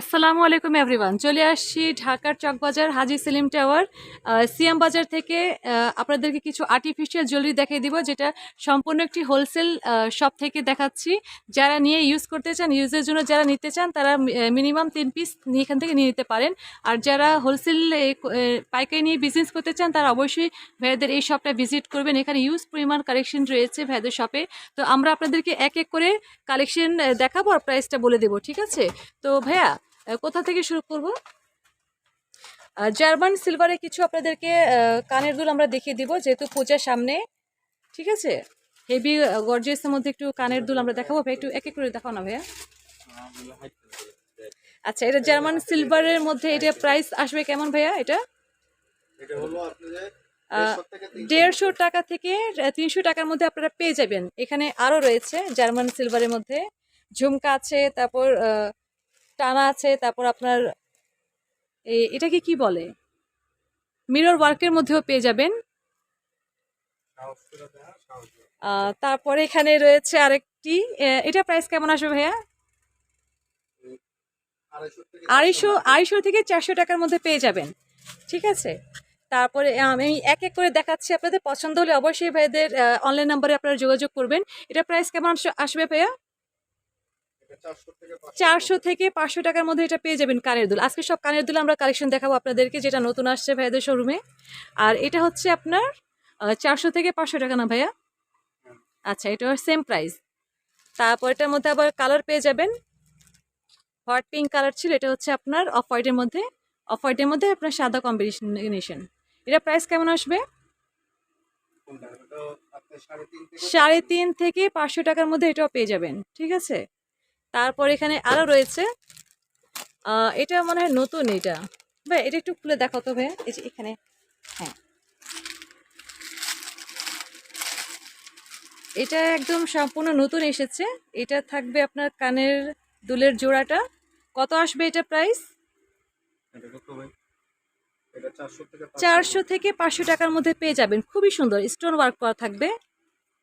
আসসালামু আলাইকুম এভরিওয়ান চলে আসছি ঢাকার চকবাজার হাজি সেলিম টাওয়ার। সিএম বাজার থেকে আপনাদেরকে কিছু আর্টিফিশিয়াল জুয়েলারি দেখিয়ে দিব, যেটা সম্পূর্ণ একটি হোলসেল শপ থেকে দেখাচ্ছি। যারা নিয়ে ইউজ করতে চান ইউজের জন্য যারা নিতে চান, তারা মিনিমাম তিন পিস এখান থেকে নিয়ে নিতে পারেন। আর যারা হোলসেল পাইকারি নিয়ে বিজনেস করতে চান, তারা অবশ্যই ভাইয়াদের এই শপটা ভিজিট করবেন। এখানে ইউজ পরিমাণ কালেকশন রয়েছে ভাইয়াদের শপে তো আমরা আপনাদেরকে এক এক করে কালেকশন দেখাবো আর প্রাইসটা বলে দেবো, ঠিক আছে? তো ভাইয়া কোথা থেকে শুরু করব? জার্মান সিলভারে কিছু আপনাদেরকে কানের দুল আমরা দেখিয়ে দিব যেহেতু পূজার সামনে ঠিক আছে? হেভি গর্জিয়াসের মধ্যে একটু কানের দুল আমরা দেখাবো ভাই একটু এক এক করে দেখাও না ভাইয়া। আচ্ছা এটা জার্মান সিলভারের মধ্যে এটা প্রাইস আসবে কেমন ভাইয়া এটা? দেড়শো টাকা থেকে তিনশো টাকার মধ্যে আপনারা পেয়ে যাবেন। এখানে আরও রয়েছে জার্মান সিলভারের মধ্যে। ঝুমকা আছে তারপর টানা আছে, তারপর আপনার এটাকে কি বলে? মিরর ওয়ার্কের মধ্যেও পেয়ে যাবেন। তারপরে এখানে রয়েছে আরেকটি। এটা প্রাইস কেমন আসবে ভাইয়া? আড়াইশো আড়াইশো থেকে চারশো টাকার মধ্যে পেয়ে যাবেন। ঠিক আছে? তারপরে আমি এক এক করে দেখাচ্ছি আপনাদের পছন্দ হলে অবশ্যই ভাইদের অনলাইন নাম্বারে আপনারা যোগাযোগ করবেন। এটা প্রাইস কেমন আস- আসবে ভাইয়া? চারশো থেকে পাঁচশো টাকার মধ্যে এটা পেয়ে যাবেন কানের দুল। আজকে সব কানের দুল আমরা কালেকশন দেখাবো আপনাদেরকে যেটা নতুন আসছে ভাইয়াদের শোরুমে আর এটা হচ্ছে আপনার চারশো থেকে পাঁচশো টাকা না ভাইয়া? আচ্ছা এটা সেম প্রাইস তারপর এটার মধ্যে আবার কালার পেয়ে যাবেন। হোয়াইট পিঙ্ক কালার ছিল এটা হচ্ছে আপনার অফ হোয়াইটের মধ্যে। অফ হোয়াইটের মধ্যে আপনার সাদা কম্বিনেশন এটা প্রাইস কেমন আসবে? সাড়ে তিন থেকে পাঁচশো টাকার মধ্যে এটাও পেয়ে যাবেন ঠিক আছে? তারপর এখানে আরও রয়েছে এটা মনে হয় নতুন এটা। ভাই এটা একটু খুলে দেখো তো ভাই। এই যে এখানে হ্যাঁ। এটা একদম সম্পূর্ণ নতুন এসেছে। এটা থাকবে আপনার কানের দুলের জোড়াটা। কত আসবে এটা প্রাইস। চারশো থেকে পাঁচশো। টাকার মধ্যে পেয়ে যাবেন। খুবই সুন্দর স্টোন ওয়ার্ক করা থাকবে।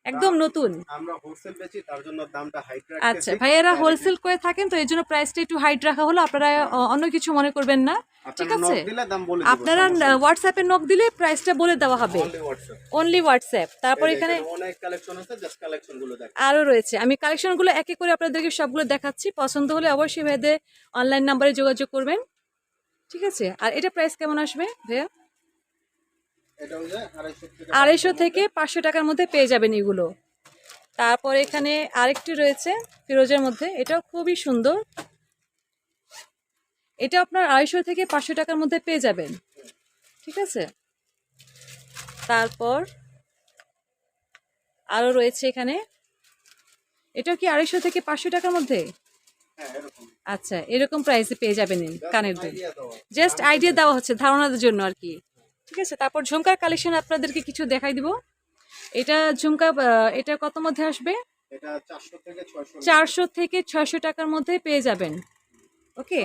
একদম নতুন। আমরা হোলসেল বেচি তার জন্য দামটা হাইট আচ্ছা ভাইয়েরা হোলসেল করে থাকেন তো এই জন্য প্রাইসটা একটু হাইট রাখা হলো আপনারা অন্য কিছু মনে করবেন না। ঠিক আছে? আপনারা হোয়াটসঅ্যাপে নক দিলে প্রাইসটা বলে দেওয়া হবে। অনলি হোয়াটসঅ্যাপ তারপর এখানে অনেক কালেকশন আছে জাস্ট কালেকশনগুলো দেখ। আরও রয়েছে। আমি কালেকশনগুলো এক এক করে আপনাদেরকে সবগুলো দেখাচ্ছি। পছন্দ হলে অবশ্যই ভাইদের অনলাইন নাম্বারে যোগাযোগ করবেন। ঠিক আছে? আর এটা প্রাইস কেমন আসবে ভাইয়া? আড়াইশো থেকে পাঁচশো টাকার মধ্যে। পেয়ে যাবেন এগুলো। তারপর এখানে আরেকটি রয়েছে ফিরোজের মধ্যে। এটাও খুবই সুন্দর। এটা আপনার আড়াইশো থেকে পাঁচশো টাকার মধ্যে পেয়ে যাবেন। ঠিক আছে? তারপর আরও রয়েছে এখানে। এটাও কি আড়াইশো থেকে পাঁচশো টাকার মধ্যে? হ্যাঁ আচ্ছা এরকম প্রাইসে পেয়ে যাবেন কানের দুল। জাস্ট আইডিয়া দেওয়া হচ্ছে ধারণার জন্য আর কি। ঠিক আছে? তারপর ঝুমকার কালেকশন আপনাদেরকে কিছু দেখাই দিব। এটা ঝুমকা এটা কত মধ্যে আসবে? চারশো থেকে ছয়শো টাকার মধ্যে পেয়ে যাবেন। ওকে?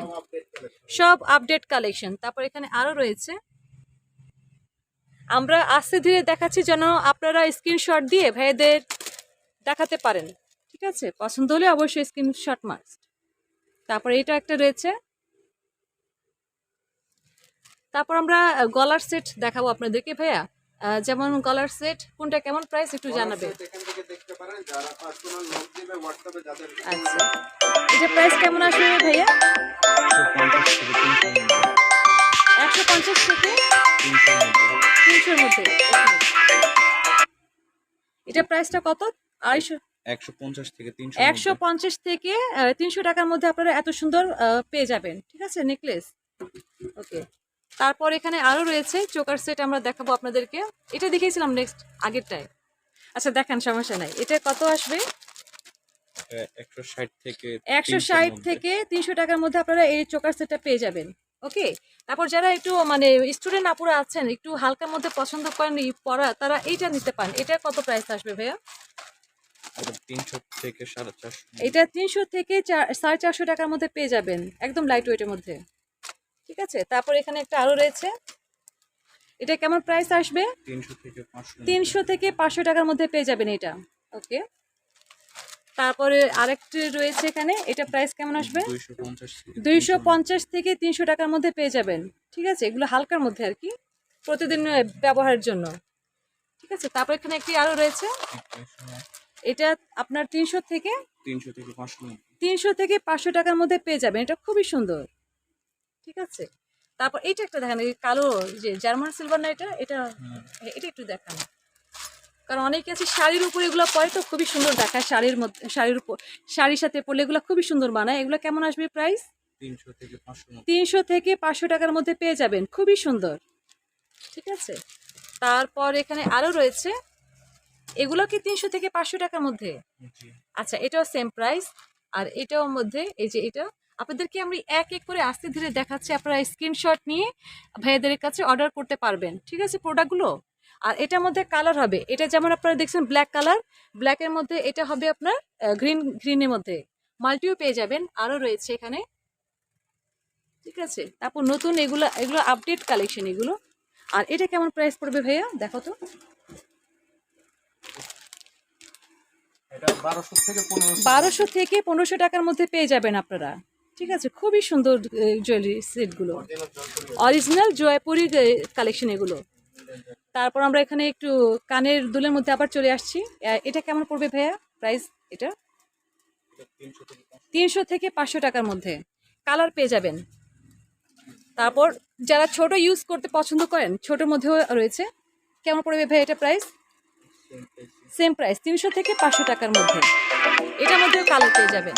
সব আপডেট কালেকশন তারপর এখানে আরও রয়েছে। আমরা আস্তে ধীরে দেখাচ্ছি যেন আপনারা স্ক্রিনশট দিয়ে ভাইদের দেখাতে পারেন। ঠিক আছে? পছন্দ হলে অবশ্যই স্ক্রিনশট মাস্ট তারপর এটা একটা রয়েছে। তারপর আমরা গলার সেট দেখাবো আপনাদেরকে ভাইয়া। যেমন গলার সেট কোনটা কেমন প্রাইস একটু জানাবে এখান থেকে দেখতে পারেন যারা পার্সোনাল নোট দিবে হোয়াটসঅ্যাপে যাদের আচ্ছা। এটা প্রাইস কেমন আসবে ভাইয়া? একশো পঞ্চাশ থেকে তিনশোর মধ্যে। এটা প্রাইসটা কত? আড়াইশো। একশো পঞ্চাশ থেকে তিনশো টাকার মধ্যে আপনারা এত সুন্দর পেয়ে যাবেন। ঠিক আছে নেকলেস ওকে। তারপর এখানে আরও রয়েছে চোকার সেট আমরা দেখাবো আপনাদেরকে। এটা দেখিয়েছিলাম নেক্সট আগেরটায়। আচ্ছা দেখান সমস্যা নাই। এটা কত আসবে? একশো ষাট থেকে একশো 300 ষাট মধ্যে। থেকে তিনশো টাকার মধ্যে আপনারা এই চোকার সেটটা পেয়ে যাবেন। ওকে? তারপর যারা একটু মানে স্টুডেন্ট আপুরা আছেন একটু হালকার মধ্যে পছন্দ করেন পড়া তারা এইটা নিতে পারেন। এটা কত প্রাইস আসবে ভাইয়া? এটা তিনশো থেকে এটা তিনশো থেকে চার- সাড়ে চারশো টাকার মধ্যে পেয়ে যাবেন একদম লাইট ওয়েটের মধ্যে। ঠিক আছে? তারপর এখানে একটা আরও রয়েছে। এটা কেমন প্রাইস আসবে? তিনশো থেকে পাঁচশো। টাকার মধ্যে পেয়ে যাবেন এটা। ওকে তারপরে আরেকটি রয়েছে এখানে। এটা প্রাইস কেমন আসবে? দুইশো পঞ্চাশ থেকে দুইশো 300 পঞ্চাশ থেকে তিনশো টাকার মধ্যে পেয়ে যাবেন। ঠিক আছে? এগুলো হালকার মধ্যে আর কি। প্রতিদিন ব্যবহারের জন্য। ঠিক আছে? তারপর এখানে একটি আরও রয়েছে। এটা আপনার তিনশো থেকে তিনশো থেকে পাঁচশো টাকার মধ্যে পেয়ে যাবেন। এটা খুবই সুন্দর। ঠিক আছে? তারপর এইটা একটা দেখেন এই কালো যে জার্মান সিলভার না এটা? এটা এটা একটু দেখান। কারণ অনেকে আছে শাড়ির উপর এগুলো পরে তো খুবই সুন্দর দেখায় শাড়ির মধ্যে শাড়ির উপর শাড়ির সাথে পরলে এগুলো খুবই সুন্দর বানায়। এগুলো কেমন আসবে প্রাইস তিনশো থেকে পাঁচশো মধ্যে। তিনশো থেকে পাঁচশো টাকার মধ্যে পেয়ে যাবেন খুবই সুন্দর। ঠিক আছে? তারপর এখানে আরও রয়েছে এগুলো কি তিনশো থেকে পাঁচশো টাকার মধ্যে? আচ্ছা এটাও সেম প্রাইস আর এটাও মধ্যে এই যে এটা আপনাদেরকে আমি এক এক করে আস্তে ধীরে দেখাচ্ছি। আপনারা স্ক্রিনশট নিয়ে ভাইয়াদের কাছে অর্ডার করতে পারবেন। ঠিক আছে? প্রোডাক্টগুলো আর এটার মধ্যে কালার হবে। এটা যেমন আপনারা দেখছেন ব্ল্যাক কালার ব্ল্যাকের মধ্যে এটা হবে আপনার গ্রিন গ্রিনের মধ্যে। মাল্টিও পেয়ে যাবেন। আরও রয়েছে এখানে। ঠিক আছে? তারপর নতুন এগুলো এগুলো আপডেট কালেকশন এগুলো। আর এটা কেমন প্রাইস পড়বে ভাইয়া? দেখো তো। বারোশো থেকে পনেরোশো টাকার মধ্যে পেয়ে যাবেন আপনারা। ঠিক আছে, খুবই সুন্দর জুয়েলারি সেটগুলো অরিজিনাল জয়পুরি কালেকশন এগুলো। তারপর আমরা এখানে একটু কানের দুলের মধ্যে আবার চলে আসছি। এটা কেমন পড়বে ভাইয়া? প্রাইস এটা? তিনশো থেকে পাঁচশো টাকার মধ্যে। কালার পেয়ে যাবেন। তারপর যারা ছোট ইউজ করতে পছন্দ করেন, ছোটোর মধ্যেও রয়েছে। কেমন পড়বে ভাই এটা প্রাইস সেম প্রাইস তিনশো থেকে পাঁচশো টাকার মধ্যে। এটার মধ্যেও কালার পেয়ে যাবেন।